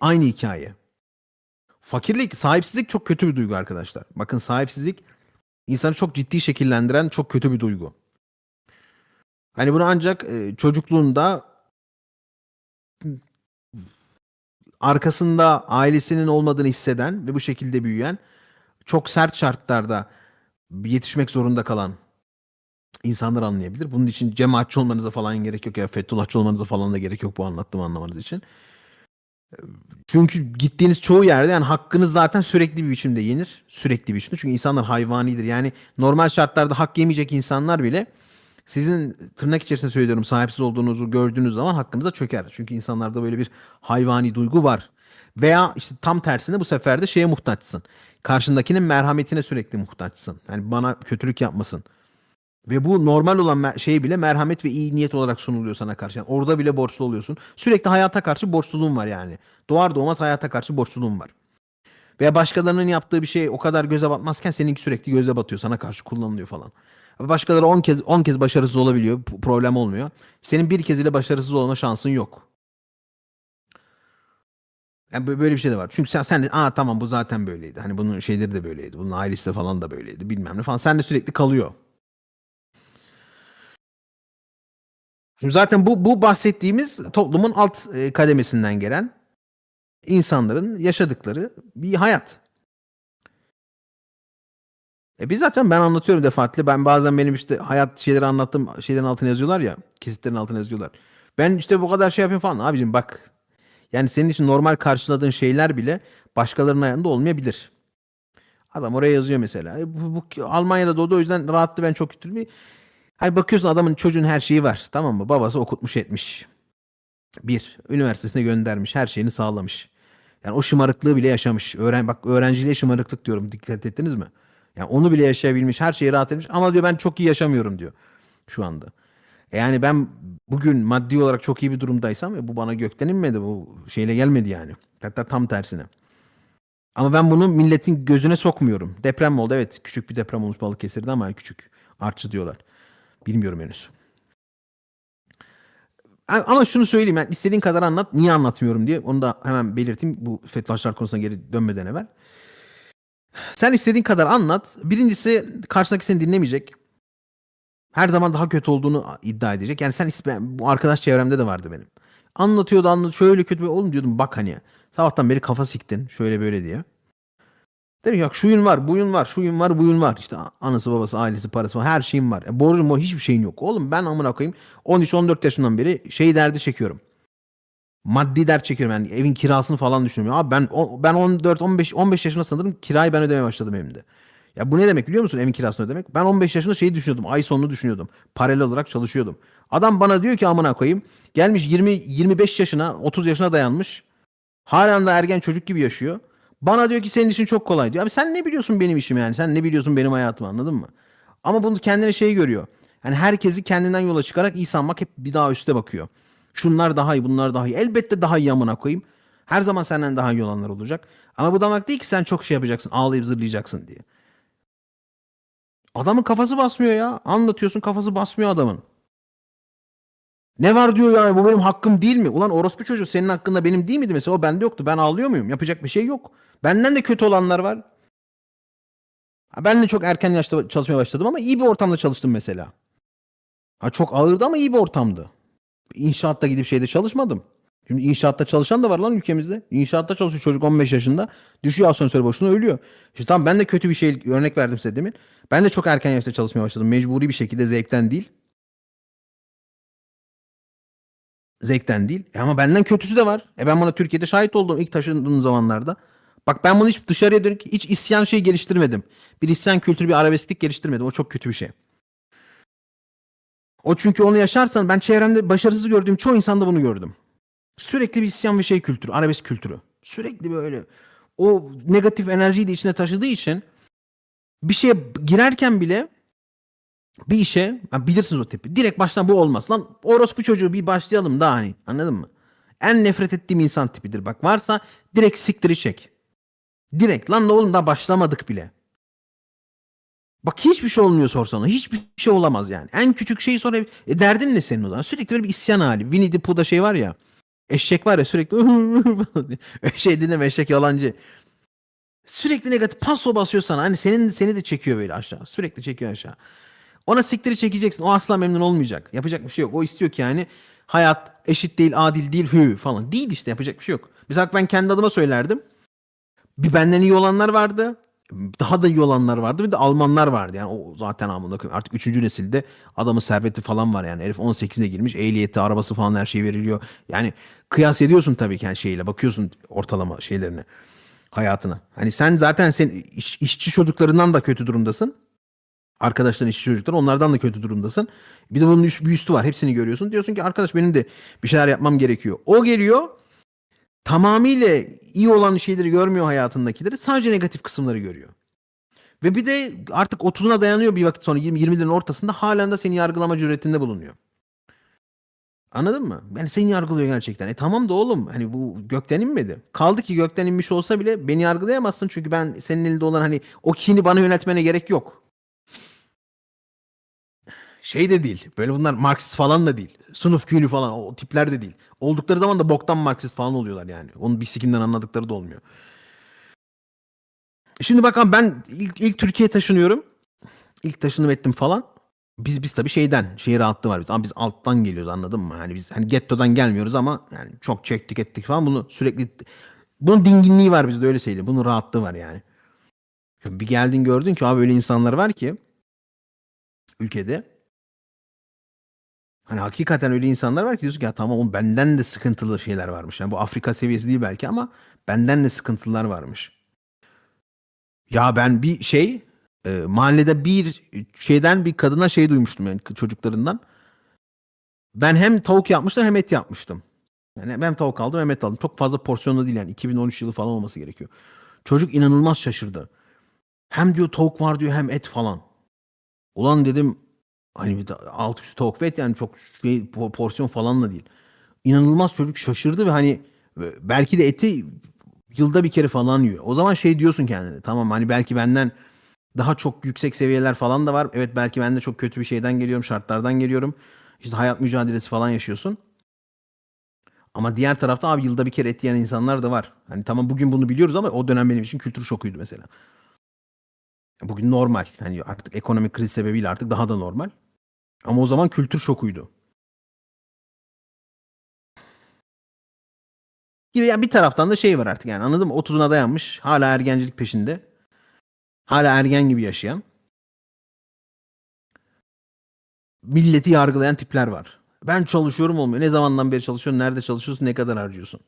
aynı hikaye. Fakirlik, sahipsizlik çok kötü bir duygu arkadaşlar. Bakın sahipsizlik insanı çok ciddi şekillendiren çok kötü bir duygu. Hani bunu ancak e, çocukluğunda arkasında ailesinin olmadığını hisseden ve bu şekilde büyüyen çok sert şartlarda yetişmek zorunda kalan insanlar anlayabilir. Bunun için cemaatçi olmanıza falan gerek yok ya Fethullahçı olmanıza falan da gerek yok bu anlattığımı anlamanız için. Çünkü gittiğiniz çoğu yerde yani hakkınız zaten sürekli bir biçimde yenir. Sürekli bir biçimde. Çünkü insanlar hayvanidir. Yani normal şartlarda hak yemeyecek insanlar bile sizin tırnak içerisinde söylüyorum sahipsiz olduğunuzu gördüğünüz zaman hakkınıza çöker. Çünkü insanlarda böyle bir hayvani duygu var. Veya işte tam tersine bu sefer de şeye muhtaçsın. Karşındakinin merhametine sürekli muhtaçsın. Yani bana kötülük yapmasın. Ve bu normal olan şey bile merhamet ve iyi niyet olarak sunuluyor sana karşı. Yani orada bile borçlu oluyorsun. Sürekli hayata karşı borçluluğun var yani. Doğar doğmaz hayata karşı borçluluğun var. Veya başkalarının yaptığı bir şey o kadar göze batmazken seninki sürekli göze batıyor. Sana karşı kullanılıyor falan. Başkaları 10 kez 10 kez başarısız olabiliyor. Problem olmuyor. Senin bir kez ile başarısız olma şansın yok. Yani bö- böyle bir şey de var. Çünkü sen, sen de aa tamam bu zaten böyleydi. Hani bunun şeyleri de böyleydi. Bunun ailesi de falan da böyleydi. Bilmem ne falan. Sen de sürekli kalıyor. Şimdi zaten bu bu bahsettiğimiz toplumun alt e, kademesinden gelen insanların yaşadıkları bir hayat. E biz zaten ben anlatıyorum defaatle. Ben bazen benim işte hayat şeyleri anlattım. Şeylerin altına yazıyorlar ya. Kesitlerin altına yazıyorlar. Ben işte bu kadar şey yapayım falan. Abicim bak. Yani senin için normal karşıladığın şeyler bile başkalarının ayağında olmayabilir. Adam oraya yazıyor mesela. E bu, bu Almanya'da doğdu o yüzden rahattı ben çok kötü bir. Hani bakıyorsun adamın çocuğun her şeyi var. Tamam mı? Babası okutmuş etmiş. Bir. Üniversitesine göndermiş. Her şeyini sağlamış. Yani o şımarıklığı bile yaşamış. Öğren bak öğrenciliğe şımarıklık diyorum. Dikkat ettiniz mi? Yani onu bile yaşayabilmiş. Her şeyi rahat etmiş. Ama diyor ben çok iyi yaşamıyorum diyor. Şu anda. E Yani ben bugün maddi olarak çok iyi bir durumdaysam e bu bana gökten inmedi. Bu şeyle gelmedi yani. Hatta tam tersine. Ama ben bunu milletin gözüne sokmuyorum. Deprem oldu evet. Küçük bir deprem olmuş Balıkesir'de ama küçük. Artçı diyorlar. Bilmiyorum henüz. Ama şunu söyleyeyim yani istediğin kadar anlat. Niye anlatmıyorum diye onu da hemen belirteyim bu Fethullahçılar konusuna geri dönmeden evvel. Sen istediğin kadar anlat. Birincisi karşındaki seni dinlemeyecek. Her zaman daha kötü olduğunu iddia edecek. Yani sen bu arkadaş çevremde de vardı benim. Anlatıyordu anlat şöyle kötü oğlum diyordum bak hani sabahtan beri kafa siktin şöyle böyle diye. Dedim ki, yok şuyun var, buyun var, şuyun var, buyun var. İşte anası, babası, ailesi, parası var. Her şeyim var. E, borcum o hiçbir şeyin yok. Oğlum ben amına koyayım 13-14 yaşından beri şey derdi çekiyorum. Maddi dert çekiyorum yani evin kirasını falan düşünüyorum. Abi ben o- ben 14 15 15 yaşında sanırım kirayı ben ödemeye başladım evimde. Ya bu ne demek biliyor musun evin kirasını ödemek? Ben 15 yaşında şeyi düşünüyordum. Ay sonunu düşünüyordum. Paralel olarak çalışıyordum. Adam bana diyor ki amına koyayım. Gelmiş 20 25 yaşına, 30 yaşına dayanmış. Halen de ergen çocuk gibi yaşıyor. Bana diyor ki senin için çok kolay diyor. Abi sen ne biliyorsun benim işim yani? Sen ne biliyorsun benim hayatımı anladın mı? Ama bunu kendine şey görüyor. Yani herkesi kendinden yola çıkarak iyi sanmak hep bir daha üste bakıyor. Şunlar daha iyi, bunlar daha iyi. Elbette daha iyi amına koyayım. Her zaman senden daha iyi olanlar olacak. Ama bu demek değil ki sen çok şey yapacaksın, ağlayıp zırlayacaksın diye. Adamın kafası basmıyor ya. Anlatıyorsun kafası basmıyor adamın. Ne var diyor yani bu benim hakkım değil mi? Ulan orospu çocuğu senin hakkında benim değil miydi mesela? O bende yoktu. Ben ağlıyor muyum? Yapacak bir şey yok. Benden de kötü olanlar var. Ben de çok erken yaşta çalışmaya başladım ama iyi bir ortamda çalıştım mesela. Ha, çok ağırdı ama iyi bir ortamdı. İnşaatta gidip şeyde çalışmadım. Şimdi inşaatta çalışan da var lan ülkemizde. İnşaatta çalışıyor çocuk 15 yaşında. Düşüyor asansör boşuna ölüyor. İşte tamam ben de kötü bir şey örnek verdim size demin. Ben de çok erken yaşta çalışmaya başladım. Mecburi bir şekilde zevkten değil. Zevkten değil. E ama benden kötüsü de var. E ben buna Türkiye'de şahit oldum ilk taşındığım zamanlarda. Bak ben bunu hiç dışarıya dönük hiç isyan şey geliştirmedim. Bir isyan kültürü, bir arabesklik geliştirmedim. O çok kötü bir şey. O çünkü onu yaşarsan ben çevremde başarısız gördüğüm çoğu insanda bunu gördüm. Sürekli bir isyan ve şey kültürü, arabesk kültürü. Sürekli böyle o negatif enerjiyi de içine taşıdığı için bir şeye girerken bile bir işe ha bilirsiniz o tipi. Direkt baştan bu olmaz. Lan orospu çocuğu bir başlayalım daha hani anladın mı? En nefret ettiğim insan tipidir. Bak varsa direkt siktiri çek. Direkt lan ne oğlum daha başlamadık bile. Bak hiçbir şey olmuyor sorsana. Hiçbir şey olamaz yani. En küçük şeyi sonra e, derdin ne senin o zaman? Sürekli böyle bir isyan hali. Winnie the Pooh'da şey var ya. Eşek var ya sürekli şey dinleme eşek yalancı. Sürekli negatif paso basıyor sana. Hani senin seni de çekiyor böyle aşağı. Sürekli çekiyor aşağı. Ona siktiri çekeceksin. O asla memnun olmayacak. Yapacak bir şey yok. O istiyor ki yani hayat eşit değil, adil değil, hü falan. Değil işte yapacak bir şey yok. Mesela ben kendi adıma söylerdim. Bir benden iyi olanlar vardı. Daha da iyi olanlar vardı. Bir de Almanlar vardı. Yani o zaten amına. Artık 3. nesilde adamın serveti falan var yani. Herif 18'e girmiş. Ehliyeti, arabası falan her şey veriliyor. Yani kıyas ediyorsun tabii ki yani şeyle. Bakıyorsun ortalama şeylerine. Hayatına. Hani sen zaten sen iş- işçi çocuklarından da kötü durumdasın. Arkadaşların işçi çocuklar onlardan da kötü durumdasın. Bir de bunun üst, bir üstü var. Hepsini görüyorsun. Diyorsun ki arkadaş benim de bir şeyler yapmam gerekiyor. O geliyor tamamıyla iyi olan şeyleri görmüyor hayatındakileri. Sadece negatif kısımları görüyor. Ve bir de artık 30'una dayanıyor bir vakit sonra 20 20'lerin ortasında halen de seni yargılama cüretinde bulunuyor. Anladın mı? Yani seni yargılıyor gerçekten. E tamam da oğlum hani bu gökten inmedi. Kaldı ki gökten inmiş olsa bile beni yargılayamazsın çünkü ben senin elinde olan hani o kini bana yönetmene gerek yok. Şey de değil. Böyle bunlar Marksist falan da değil. Sınıf kühlü falan o tipler de değil. Oldukları zaman da boktan Marksist falan oluyorlar yani. Onun bir sikimden anladıkları da olmuyor. Şimdi bakalım ben ilk, ilk Türkiye'ye taşınıyorum. İlk taşınım ettim falan. Biz biz tabii şeyden, şehir rahatlığı var biz. Ama biz alttan geliyoruz anladın mı? Hani biz hani gettodan gelmiyoruz ama yani çok çektik ettik falan. Bunu sürekli bunun dinginliği var bizde öyle söyleyeyim. Bunun rahatlığı var yani. Bir geldin gördün ki abi öyle insanlar var ki ülkede Hani hakikaten öyle insanlar var ki diyorsun ki ya tamam oğlum benden de sıkıntılı şeyler varmış. Yani bu Afrika seviyesi değil belki ama benden de sıkıntılar varmış. Ya ben bir şey e, mahallede bir şeyden bir kadına şey duymuştum yani çocuklarından. Ben hem tavuk yapmıştım hem et yapmıştım. Yani hem tavuk aldım hem et aldım. Çok fazla porsiyonlu değil yani 2013 yılı falan olması gerekiyor. Çocuk inanılmaz şaşırdı. Hem diyor tavuk var diyor hem et falan. Ulan dedim hani bir de alt üstü tavuk ve et yani çok şey, po- porsiyon falan da değil. İnanılmaz çocuk şaşırdı ve hani e, belki de eti yılda bir kere falan yiyor. O zaman şey diyorsun kendine tamam hani belki benden daha çok yüksek seviyeler falan da var. Evet belki ben de çok kötü bir şeyden geliyorum, şartlardan geliyorum. İşte hayat mücadelesi falan yaşıyorsun. Ama diğer tarafta abi yılda bir kere et yiyen insanlar da var. Hani tamam bugün bunu biliyoruz ama o dönem benim için kültür şokuydu mesela. Bugün normal. Hani artık ekonomik kriz sebebiyle artık daha da normal. Ama o zaman kültür şokuydu. Gibi yani bir taraftan da şey var artık yani anladın mı? 30'una dayanmış. Hala ergencilik peşinde. Hala ergen gibi yaşayan. Milleti yargılayan tipler var. Ben çalışıyorum olmuyor. Ne zamandan beri çalışıyorsun? Nerede çalışıyorsun? Ne kadar harcıyorsun?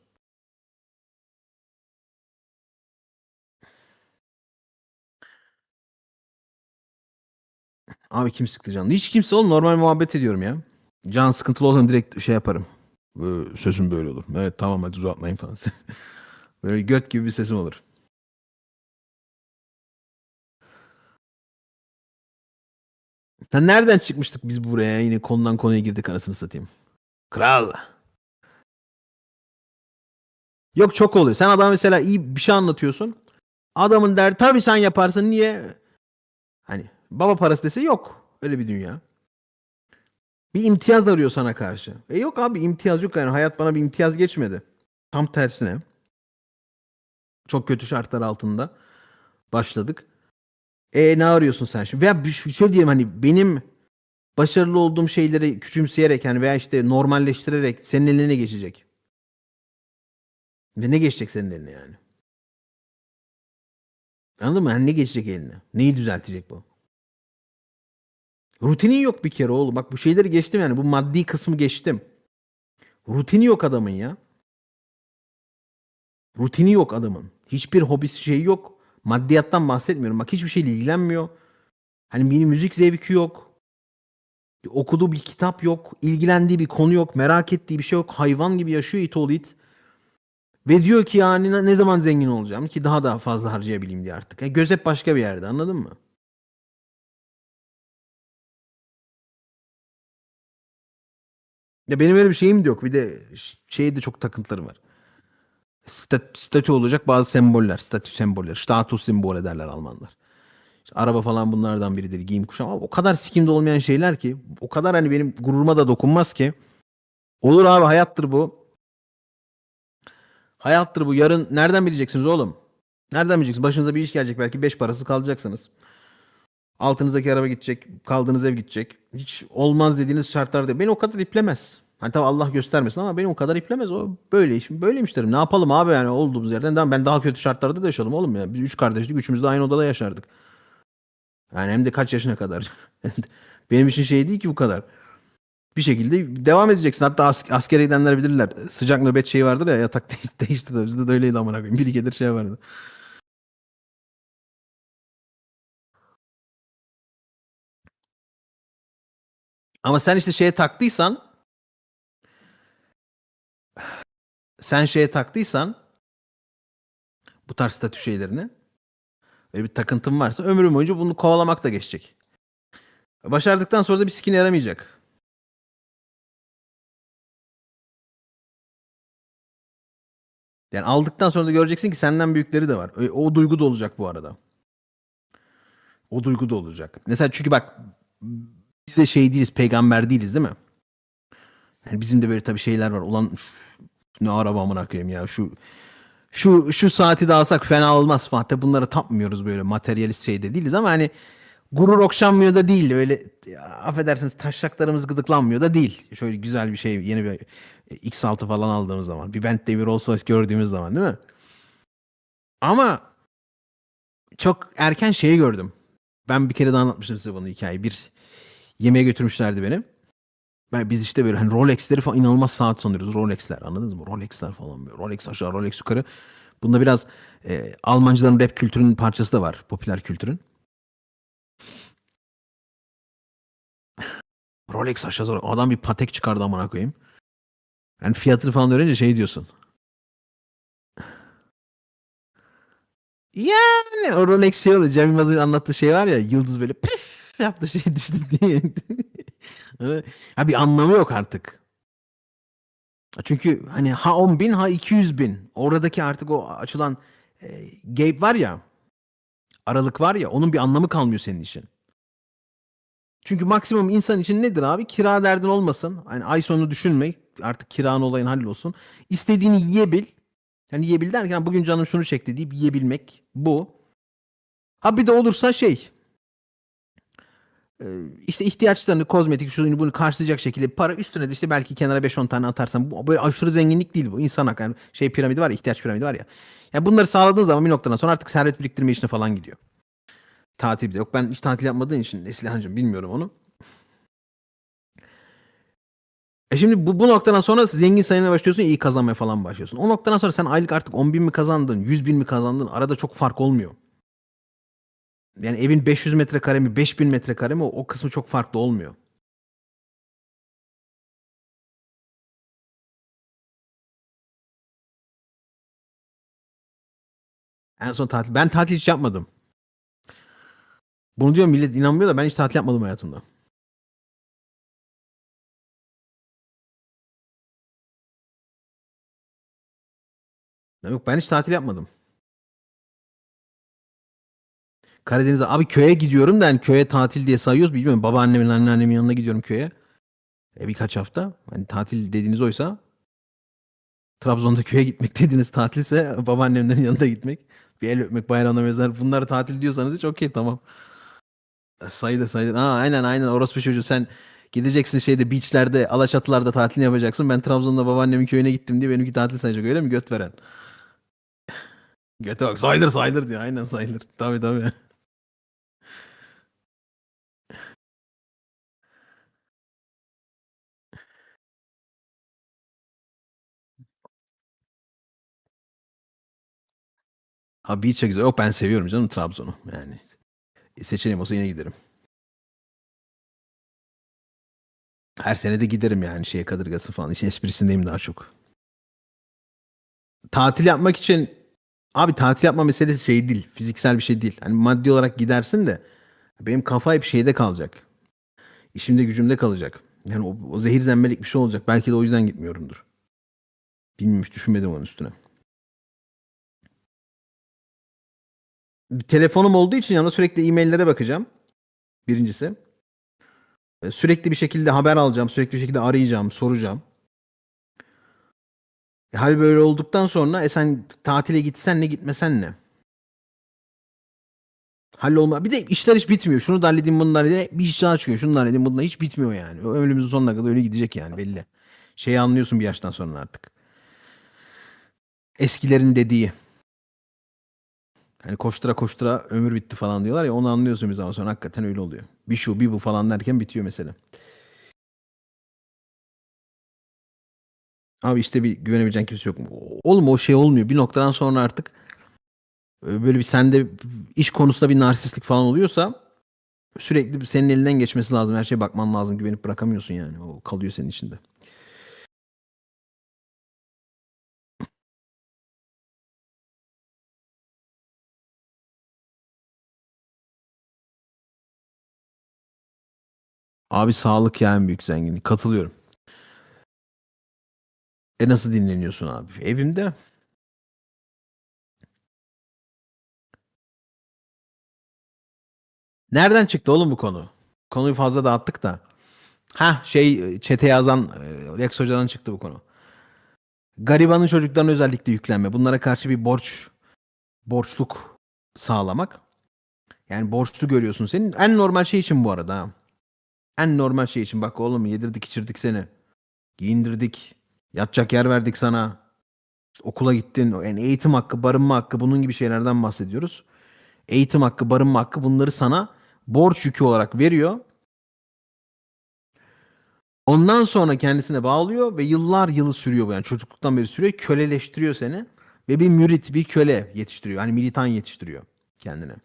Abi kim sıktı canını? Hiç kimse oğlum normal muhabbet ediyorum ya. Can sıkıntılı olsam direkt şey yaparım. Böyle, sözüm böyle olur. Evet tamam hadi uzatmayın falan. böyle göt gibi bir sesim olur. Sen nereden çıkmıştık biz buraya? Yine konudan konuya girdik anasını satayım. Kral. Yok çok oluyor. Sen adam mesela iyi bir şey anlatıyorsun. Adamın der tabii sen yaparsın niye? Hani baba parası dese yok. Öyle bir dünya. Bir imtiyaz arıyor sana karşı. E yok abi imtiyaz yok yani hayat bana bir imtiyaz geçmedi. Tam tersine. Çok kötü şartlar altında başladık. E ne arıyorsun sen şimdi? Veya şöyle diyeyim hani benim başarılı olduğum şeyleri küçümseyerek yani veya işte normalleştirerek senin eline geçecek. Ve ne geçecek senin eline yani? Anladın mı? Yani ne geçecek eline? Neyi düzeltecek bu? Rutinin yok bir kere oğlum. Bak bu şeyleri geçtim yani. Bu maddi kısmı geçtim. Rutini yok adamın ya. Rutini yok adamın. Hiçbir hobisi şey yok. Maddiyattan bahsetmiyorum. Bak hiçbir şeyle ilgilenmiyor. Hani bir müzik zevki yok. Okuduğu bir kitap yok. ilgilendiği bir konu yok. Merak ettiği bir şey yok. Hayvan gibi yaşıyor it it. Ve diyor ki yani ne- zaman zengin olacağım ki daha da fazla harcayabileyim diye artık. Ya göz hep başka bir yerde anladın mı? Ya benim öyle bir şeyim de yok. Bir de ş- şeye de çok takıntılarım var. Stat, statü olacak bazı semboller. Statü semboller. Status simbol ederler Almanlar. İşte araba falan bunlardan biridir. Giyim kuşam. Ama o kadar sikimde olmayan şeyler ki. O kadar hani benim gururuma da dokunmaz ki. Olur abi hayattır bu. Hayattır bu. Yarın nereden bileceksiniz oğlum? Nereden bileceksiniz? Başınıza bir iş gelecek belki beş parası kalacaksınız. Altınızdaki araba gidecek, kaldığınız ev gidecek. Hiç olmaz dediğiniz şartlarda beni o kadar iplemez. Hani tabii Allah göstermesin ama beni o kadar iplemez. O böyle iş, böyleymiş derim. Ne yapalım abi yani olduğumuz yerden. Ben daha kötü şartlarda da yaşadım oğlum ya. Biz üç kardeşlik, üçümüz de aynı odada yaşardık. Yani hem de kaç yaşına kadar. Benim için şey değil ki bu kadar. Bir şekilde devam edeceksin. Hatta as- askere gidenler bilirler. Sıcak nöbet şeyi vardır ya yatak değiş- değişti de bizde de öyleydi amına koyayım. Biri gelir şey vardı. Ama sen işte şeye taktıysan sen şeye taktıysan bu tarz statü şeylerini böyle bir takıntın varsa ömrün boyunca bunu kovalamak da geçecek. Başardıktan sonra da bir sikine yaramayacak. Yani aldıktan sonra da göreceksin ki senden büyükleri de var. O, o duygu da olacak bu arada. O duygu da olacak. Mesela çünkü bak biz de şey değiliz, peygamber değiliz değil mi? Yani bizim de böyle tabii şeyler var. Ulan ne araba amına ya. Şu şu şu saati de alsak fena olmaz. Tabii bunlara tapmıyoruz böyle materyalist şeyde değiliz ama hani gurur okşanmıyor da değil. Öyle ya, affedersiniz taşaklarımız gıdıklanmıyor da değil. Şöyle güzel bir şey yeni bir e, X6 falan aldığımız zaman. Bir Bentley bir Rolls Royce gördüğümüz zaman değil mi? Ama çok erken şeyi gördüm. Ben bir kere daha anlatmıştım size bunu hikayeyi. Bir yemeğe götürmüşlerdi beni. Ben, biz işte böyle hani Rolex'leri falan inanılmaz saat sanıyoruz. Rolex'ler anladınız mı? Rolex'ler falan böyle. Rolex aşağı, Rolex yukarı. Bunda biraz e, Almancıların rap kültürünün parçası da var. Popüler kültürün. Rolex aşağı sonra adam bir patek çıkardı amına koyayım. Yani fiyatını falan öğrenince şey diyorsun. Yani o Rolex şey oluyor. Cem anlattığı şey var ya yıldız böyle püf yaptı şey düştü diye. Ha bir anlamı yok artık. Çünkü hani ha 10 bin ha 200 bin. Oradaki artık o açılan e, gap var ya aralık var ya onun bir anlamı kalmıyor senin için. Çünkü maksimum insan için nedir abi? Kira derdin olmasın. Hani ay sonu düşünme. Artık kiran olayın hallolsun. İstediğini yiyebil. Yani yiyebil derken bugün canım şunu çekti deyip yiyebilmek. Bu. Ha bir de olursa şey. E, işte ihtiyaçlarını, kozmetik, şunu bunu karşılayacak şekilde para üstüne de işte belki kenara 5-10 tane atarsan bu böyle aşırı zenginlik değil bu. İnsan hakkı. Yani şey piramidi var ya, ihtiyaç piramidi var ya. Yani bunları sağladığın zaman bir noktadan sonra artık servet biriktirme işine falan gidiyor. Tatil bir de yok. Ben hiç tatil yapmadığım için Neslihan'cığım bilmiyorum onu. E şimdi bu, bu noktadan sonra zengin sayılmaya başlıyorsun, iyi kazanmaya falan başlıyorsun. O noktadan sonra sen aylık artık 10 bin mi kazandın, 100 bin mi kazandın? Arada çok fark olmuyor. Yani evin 500 metrekare mi, 5000 metrekare mi o, kısmı çok farklı olmuyor. En son tatil. Ben tatil hiç yapmadım. Bunu diyor millet inanmıyor da ben hiç tatil yapmadım hayatımda. Yok ben hiç tatil yapmadım. Karadeniz'e abi köye gidiyorum da yani köye tatil diye sayıyoruz bilmiyorum. Babaannemin anneannemin yanına gidiyorum köye. E, birkaç hafta. Hani tatil dediğiniz oysa Trabzon'da köye gitmek dediğiniz tatilse babaannemlerin yanına gitmek. Bir el öpmek bayrağına mezar. Bunları tatil diyorsanız hiç okey tamam. Sayılır sayılır. Aa, aynen aynen orospu çocuğu sen gideceksin şeyde beachlerde Alaçatılarda tatil yapacaksın. Ben Trabzon'da babaannemin köyüne gittim diye benimki tatil sayacak öyle mi göt veren? Göte bak sayılır sayılır diyor aynen sayılır. Tabii tabii. Ha beach'e güzel. Yok ben seviyorum canım Trabzon'u. Yani seçeneğim olsa yine giderim. Her sene de giderim yani şeye kadırgası falan. İşin esprisindeyim daha çok. Tatil yapmak için abi tatil yapma meselesi şey değil. Fiziksel bir şey değil. Hani maddi olarak gidersin de benim kafa hep şeyde kalacak. İşimde gücümde kalacak. Yani o, o zehir zembelik bir şey olacak. Belki de o yüzden gitmiyorumdur. Bilmiyorum düşünmedim onun üstüne. Telefonum olduğu için yanında sürekli e-maillere bakacağım. Birincisi. E, Sürekli bir şekilde haber alacağım. Sürekli bir şekilde arayacağım, soracağım. E, hal böyle olduktan sonra e sen tatile gitsen ne gitmesen ne? Hallolma. Bir de işler hiç bitmiyor. Şunu da halledeyim bunu da halledeyim. Bir iş daha çıkıyor. Şunu da halledeyim bunu da hiç bitmiyor yani. Ömrümüzün sonuna kadar öyle gidecek yani belli. Şeyi anlıyorsun bir yaştan sonra artık. Eskilerin dediği. Hani koştura koştura ömür bitti falan diyorlar ya onu anlıyorsun bir zaman sonra hakikaten öyle oluyor. Bir şu bir bu falan derken bitiyor mesela. Abi işte bir güvenebileceğin kimse yok mu? Oğlum o şey olmuyor. Bir noktadan sonra artık e, böyle bir sende iş konusunda bir narsistlik falan oluyorsa sürekli senin elinden geçmesi lazım. Her şeye bakman lazım. Güvenip bırakamıyorsun yani. O kalıyor senin içinde. Abi sağlık ya en büyük zenginlik. Katılıyorum. E nasıl dinleniyorsun abi? Evimde. Nereden çıktı oğlum bu konu? Konuyu fazla dağıttık da. Ha şey çete yazan e, Rex Hoca'dan çıktı bu konu. Garibanın çocuklarına özellikle yüklenme. Bunlara karşı bir borç borçluk sağlamak. Yani borçlu görüyorsun senin. En normal şey için bu arada. ha. En normal şey için. Bak oğlum yedirdik içirdik seni. Giyindirdik. Yatacak yer verdik sana. İşte okula gittin. Yani eğitim hakkı, barınma hakkı bunun gibi şeylerden bahsediyoruz. Eğitim hakkı, barınma hakkı bunları sana borç yükü olarak veriyor. Ondan sonra kendisine bağlıyor ve yıllar yılı sürüyor bu. Yani çocukluktan beri sürüyor. Köleleştiriyor seni. Ve bir mürit, bir köle yetiştiriyor. Hani militan yetiştiriyor kendine.